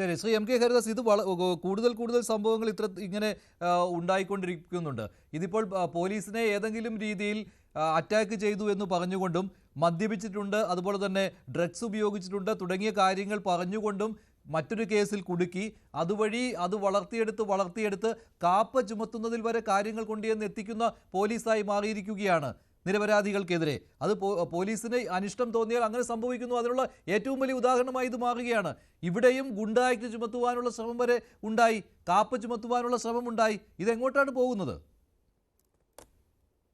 ശരി. Shri M K Haridas ഇത് കൂടുതൽ കൂടുതൽ സംഭവങ്ങൾ ഇത്ര ഇങ്ങനെ ഉണ്ടായിക്കൊണ്ടിരിക്കുന്നുണ്ട്. ഇതിപ്പോൾ പോലീസിനെ ഏതെങ്കിലും രീതിയിൽ അറ്റാക്ക് ചെയ്തു എന്ന് പറഞ്ഞുകൊണ്ടും മദ്യപിച്ചിട്ടുണ്ട് അതുപോലെ തന്നെ ഡ്രഗ്സ് ഉപയോഗിച്ചിട്ടുണ്ട് തുടങ്ങിയ കാര്യങ്ങൾ പറഞ്ഞുകൊണ്ടും മറ്റൊരു കേസിൽ കുടുക്കി. അതുവഴി അത് വളർത്തിയെടുത്ത് വളർത്തിയെടുത്ത് കാപ്പ ചുമത്തുന്നതിൽ വരെ കാര്യങ്ങൾ കൊണ്ടുവന്ന് എത്തിക്കുന്ന പോലീസായി മാറിയിരിക്കുകയാണ്. നിരപരാധികൾക്കെതിരെ. അത് പോലീസിന് അനിഷ്ടം തോന്നിയാൽ അങ്ങനെ സംഭവിക്കുന്നു. അതിനുള്ള ഏറ്റവും വലിയ ഉദാഹരണമായി ഇത് മാറുകയാണ്. ഇവിടെയും ഗുണ്ടായ്ക്ക് ചുമത്തുവാനുള്ള ശ്രമം വരെ ഉണ്ടായി. കാപ്പ് ചുമത്തുവാനുള്ള ശ്രമം ഉണ്ടായി. ഇതെങ്ങോട്ടാണ് പോകുന്നത്?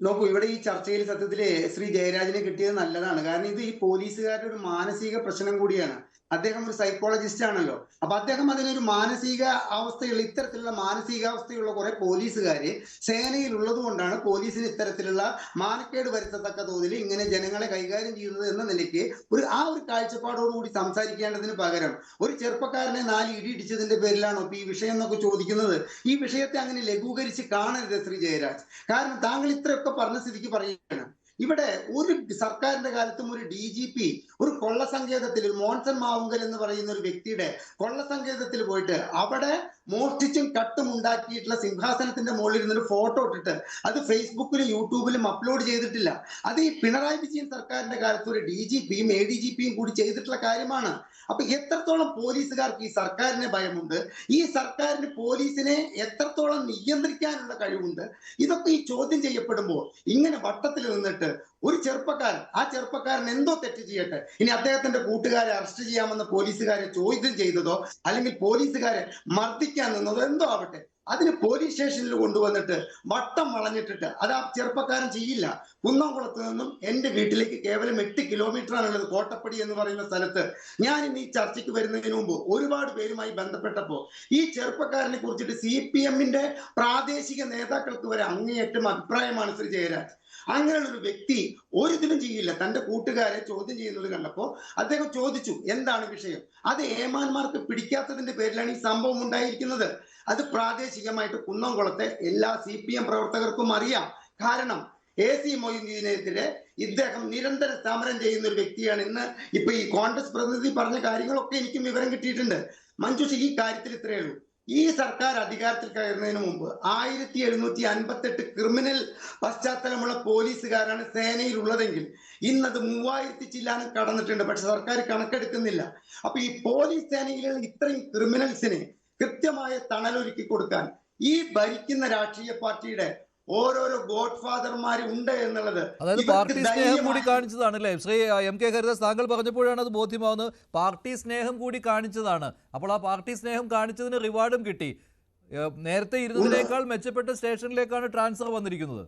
നോക്കൂ ഇവിടെ ഈ ചർച്ചയിൽ സത്യത്തിൽ ശ്രീ ജയരാജിനെ കിട്ടിയത് നല്ലതാണ്. കാരണം ഇത് ഈ പോലീസുകാരുടെ ഒരു മാനസിക പ്രശ്നം കൂടിയാണ്. അദ്ദേഹം ഒരു സൈക്കോളജിസ്റ്റ് ആണല്ലോ. അപ്പൊ അദ്ദേഹം അതിനൊരു മാനസിക അവസ്ഥയുള്ള ഇത്തരത്തിലുള്ള മാനസികാവസ്ഥയുള്ള കുറെ പോലീസുകാര് സേനയിൽ ഉള്ളത് കൊണ്ടാണ് പോലീസിന് ഇത്തരത്തിലുള്ള മാനക്കേട് വരുത്തത്തക്ക തോതിൽ ഇങ്ങനെ ജനങ്ങളെ കൈകാര്യം ചെയ്യുന്നത് എന്ന നിലയ്ക്ക് ഒരു ആ ഒരു കാഴ്ചപ്പാടോടുകൂടി സംസാരിക്കേണ്ടതിന് പകരം ഒരു ചെറുപ്പക്കാരനെ നാല് ഇടി ഇടിച്ചതിന്റെ പേരിലാണോ ഈ വിഷയം എന്നൊക്കെ ചോദിക്കുന്നത്. ഈ വിഷയത്തെ അങ്ങനെ ലഘൂകരിച്ച് കാണരുത് ശ്രീ ജയരാജ്. കാരണം താങ്കൾ ഇത്രയൊക്കെ പറഞ്ഞ സ്ഥിതിക്ക് പറയുകയാണ്. ഇവിടെ ഒരു സർക്കാരിന്റെ കാലത്തും ഒരു ഡി ജി പി ഒരു കൊള്ളസങ്കേതത്തിൽ ഒരു മോൺസൺ മാവുങ്കൽ എന്ന് പറയുന്ന ഒരു വ്യക്തിയുടെ കൊള്ളസങ്കേതത്തിൽ പോയിട്ട് അവിടെ മോഷ്ടിച്ചും കട്ടും ഉണ്ടാക്കിയിട്ടുള്ള സിംഹാസനത്തിന്റെ മുകളിൽ ഇരുന്നൊരു ഫോട്ടോ ഇട്ടിട്ട് അത് ഫേസ്ബുക്കിലും യൂട്യൂബിലും അപ്ലോഡ് ചെയ്തിട്ടില്ല. അത് ഈ പിണറായി വിജയൻ സർക്കാരിന്റെ കാലത്ത് ഒരു ഡി ജി പിയും എ ഡി ജി പിയും കൂടി ചെയ്തിട്ടുള്ള കാര്യമാണ്. അപ്പൊ എത്രത്തോളം പോലീസുകാർക്ക് ഈ സർക്കാരിനെ ഭയമുണ്ട്? ഈ സർക്കാരിന് പോലീസിനെ എത്രത്തോളം നിയന്ത്രിക്കാനുള്ള കഴിവുണ്ട്? ഇതൊക്കെ ഈ ചോദ്യം ചെയ്യപ്പെടുമ്പോൾ ഇങ്ങനെ വട്ടത്തിൽ നിന്നിട്ട് ഒരു ചെറുപ്പക്കാരൻ ആ ചെറുപ്പക്കാരൻ എന്തോ തെറ്റ് ചെയ്യട്ടെ? ഇനി അദ്ദേഹത്തിന്റെ കൂട്ടുകാരെ അറസ്റ്റ് ചെയ്യാമെന്ന് പോലീസുകാരെ ചോദ്യം ചെയ്തതോ അല്ലെങ്കിൽ പോലീസുകാരെ മർദ്ദിക്കാൻ നിന്നതോ എന്തോ ആവട്ടെ? അതിന് പോലീസ് സ്റ്റേഷനിൽ കൊണ്ടുവന്നിട്ട് വട്ടം വളഞ്ഞിട്ടിട്ട് അത് ആ ചെറുപ്പക്കാരൻ ചെയ്യില്ല. കുന്നംകുളത്ത് നിന്നും എന്റെ വീട്ടിലേക്ക് കേവലം എട്ട് കിലോമീറ്റർ ആണുള്ളത് കോട്ടപ്പടി എന്ന് പറയുന്ന സ്ഥലത്ത്. ഞാൻ ഇന്ന് ഈ ചർച്ചയ്ക്ക് വരുന്നതിന് മുമ്പ് ഒരുപാട് പേരുമായി ബന്ധപ്പെട്ടപ്പോൾ ഈ ചെറുപ്പക്കാരനെ കുറിച്ചിട്ട് സി പി എമ്മിന്റെ പ്രാദേശിക നേതാക്കൾക്ക് വരെ അങ്ങേയറ്റം അഭിപ്രായമാണ് ശ്രീ ജയരാജ് അങ്ങനെയുള്ള ഒരു വ്യക്തി ചെയ്യില്ല. തന്റെ കൂട്ടുകാരെ ചോദ്യം ചെയ്യുന്നത് കണ്ടപ്പോൾ അദ്ദേഹം ചോദിച്ചു എന്താണ് വിഷയം? അത് ഏമാന്മാർക്ക് പിടിക്കാത്തതിന്റെ പേരിലാണ് ഈ സംഭവം ഉണ്ടായിരിക്കുന്നത്. അത് പ്രാദേശികമായിട്ട് കുന്നംകുളത്തെ എല്ലാ സി പി എം പ്രവർത്തകർക്കും അറിയാം. കാരണം എ സി മൊയ്തീനെതിരെ ഇദ്ദേഹം നിരന്തര സമരം ചെയ്യുന്ന ഒരു വ്യക്തിയാണ്. ഇന്ന് ഇപ്പൊ ഈ കോൺഗ്രസ് പ്രതിനിധി പറഞ്ഞ കാര്യങ്ങളൊക്കെ എനിക്കും വിവരം കിട്ടിയിട്ടുണ്ട്. മഞ്ജുഷ് ഈ കാര്യത്തിൽ ഇത്രയേ ഉള്ളൂ. ഈ സർക്കാർ അധികാരത്തിൽ കയറുന്നതിന് മുമ്പ് ആയിരത്തി എഴുന്നൂറ്റി അൻപത്തെട്ട് ക്രിമിനൽ പശ്ചാത്തലമുള്ള പോലീസുകാരാണ് സേനയിൽ ഉള്ളതെങ്കിൽ ഇന്നത് മൂവായിരത്തി ചില്ലാനും കടന്നിട്ടുണ്ട്. പക്ഷെ സർക്കാർ കണക്കെടുക്കുന്നില്ല. അപ്പൊ ഈ പോലീസ് സേനയിലുള്ള ഇത്രയും ക്രിമിനൽസിന് കൃത്യമായ തണലൊരുക്കി കൊടുക്കാൻ ഈ ഭരിക്കുന്ന രാഷ്ട്രീയ പാർട്ടിയുടെ ഓരോരോ ഗോഡ് ഫാദർമാർ ഉണ്ട് എന്നുള്ളത് അതായത് പാർട്ടി സ്നേഹം കൂടി കാണിച്ചതാണ് അല്ലേ? ശ്രീ എം കെ ഹരിദാസ് താങ്കൾ പറഞ്ഞപ്പോഴാണ് അത് ബോധ്യമാവുന്നത്. പാർട്ടി സ്നേഹം കൂടി കാണിച്ചതാണ്. അപ്പോൾ ആ പാർട്ടി സ്നേഹം കാണിച്ചതിന് റിവാർഡും കിട്ടി. നേരത്തെ ഇരുന്നതിനേക്കാൾ മെച്ചപ്പെട്ട സ്റ്റേഷനിലേക്കാണ് ട്രാൻസ്ഫർ വന്നിരിക്കുന്നത്.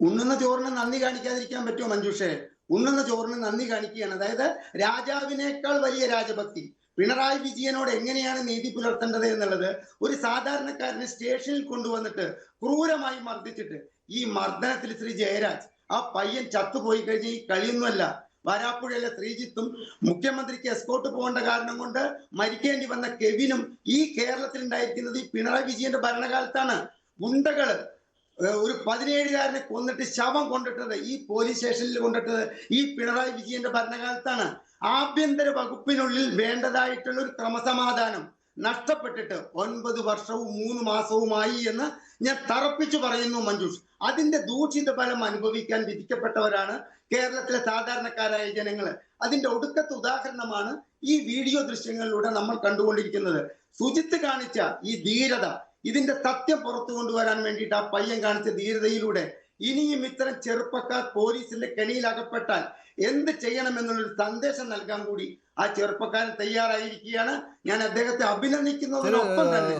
ഉണ്ണുന്ന ചോറിന് നന്ദി കാണിക്കാതിരിക്കാൻ പറ്റുമോ മഞ്ജുഷേ? ഉണ്ണുന്ന ചോറിന് നന്ദി കാണിക്കുകയാണ്. അതായത് രാജാവിനേക്കാൾ വലിയ രാജഭക്തി. പിണറായി വിജയനോട് എങ്ങനെയാണ് നീതി പുലർത്തേണ്ടത് എന്നുള്ളത് ഒരു സാധാരണക്കാരനെ സ്റ്റേഷനിൽ കൊണ്ടുവന്നിട്ട് ക്രൂരമായി മർദ്ദിച്ചിട്ട് ഈ മർദ്ദനത്തിൽ ശ്രീ ജയരാജ് ആ പയ്യൻ ചത്തുപോയി കഴിഞ്ഞ ഈ കളിയൊന്നുമല്ല. വരാപ്പുഴയിലെ ശ്രീജിത്തും മുഖ്യമന്ത്രിക്ക് എസ്കോട്ട് പോകേണ്ട കാരണം കൊണ്ട് മരിക്കേണ്ടി വന്ന കെവിനും ഈ കേരളത്തിൽ ഉണ്ടായിരിക്കുന്നത് ഈ പിണറായി വിജയന്റെ ഭരണകാലത്താണ്. ഗുണ്ടകൾ ഒരു പതിനേഴുകാരനെ കൊന്നിട്ട് ശവം കൊണ്ടിട്ടത് ഈ പോലീസ് സ്റ്റേഷനിൽ കൊണ്ടിട്ടത് ഈ പിണറായി വിജയന്റെ ഭരണകാലത്താണ്. ആഭ്യന്തര വകുപ്പിനുള്ളിൽ വേണ്ടതായിട്ടുള്ള ഒരു ക്രമസമാധാനം നഷ്ടപ്പെട്ടിട്ട് ഒൻപത് വർഷവും മൂന്ന് മാസവുമായി എന്ന് ഞാൻ തറപ്പിച്ചു പറയുന്നു മഞ്ജുഷ്. അതിന്റെ ദൂഷിത ഫലം അനുഭവിക്കാൻ വിധിക്കപ്പെട്ടവരാണ് കേരളത്തിലെ സാധാരണക്കാരായ ജനങ്ങൾ അതിന്റെ ഒടുക്കത്തെ ഉദാഹരണമാണ് ഈ വീഡിയോ ദൃശ്യങ്ങളിലൂടെ നമ്മൾ കണ്ടുകൊണ്ടിരിക്കുന്നത്. സുജിത്ത് കാണിച്ച ഈ ധീരത ഇതിന്റെ സത്യം പുറത്തു കൊണ്ടുവരാൻ വേണ്ടിയിട്ട് ആ പയ്യൻ കാണിച്ച ധീരതയിലൂടെ ഇനിയും ഇത്തരം ചെറുപ്പക്കാർ പോലീസിന്റെ കെണിയിൽ അകപ്പെട്ടാൽ എന്ത് ചെയ്യണമെന്നുള്ളൊരു സന്ദേശം നൽകാൻ കൂടി ആ ചെറുപ്പക്കാരൻ തയ്യാറായിരിക്കുകയാണ്. ഞാൻ അദ്ദേഹത്തെ അഭിനന്ദിക്കുന്നതിനൊപ്പം തന്നെ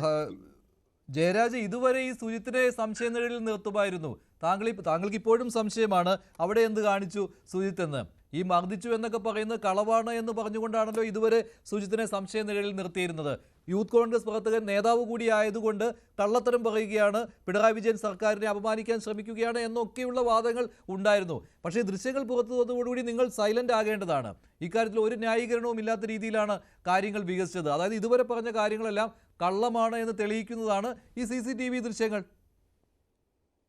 ജയരാജ് ഇതുവരെ ഈ സുജിത്തിനെ സംശയനിഴലിൽ നിർത്തുമായിരുന്നു. താങ്കൾ താങ്കൾക്ക് ഇപ്പോഴും സംശയമാണ്. അവിടെ എന്ത് കാണിച്ചു സുജിത്ത് എന്ന്? ഈ മർദ്ദിച്ചു എന്നൊക്കെ പറയുന്നത് കളവാണ് എന്ന് പറഞ്ഞുകൊണ്ടാണല്ലോ ഇതുവരെ സുജിത്തിനെ സംശയനിഴലിൽ നിർത്തിയിരുന്നത്. യൂത്ത് കോൺഗ്രസ് പ്രവർത്തകൻ നേതാവ് കൂടിയായതുകൊണ്ട് കള്ളത്തരം പറയുകയാണ്. പിണറായി വിജയൻ സർക്കാരിനെ അപമാനിക്കാൻ ശ്രമിക്കുകയാണ് എന്നൊക്കെയുള്ള വാദങ്ങൾ ഉണ്ടായിരുന്നു. പക്ഷേ ദൃശ്യങ്ങൾ പുറത്തു വന്നതോടുകൂടി നിങ്ങൾ സൈലന്റ് ആകേണ്ടതാണ്. ഇക്കാര്യത്തിൽ ഒരു ന്യായീകരണവും ഇല്ലാത്ത രീതിയിലാണ് കാര്യങ്ങൾ വികസിച്ചത്. അതായത് ഇതുവരെ പറഞ്ഞ കാര്യങ്ങളെല്ലാം കള്ളമാണ് എന്ന് തെളിയിക്കുന്നതാണ് ഈ സി ദൃശ്യങ്ങൾ.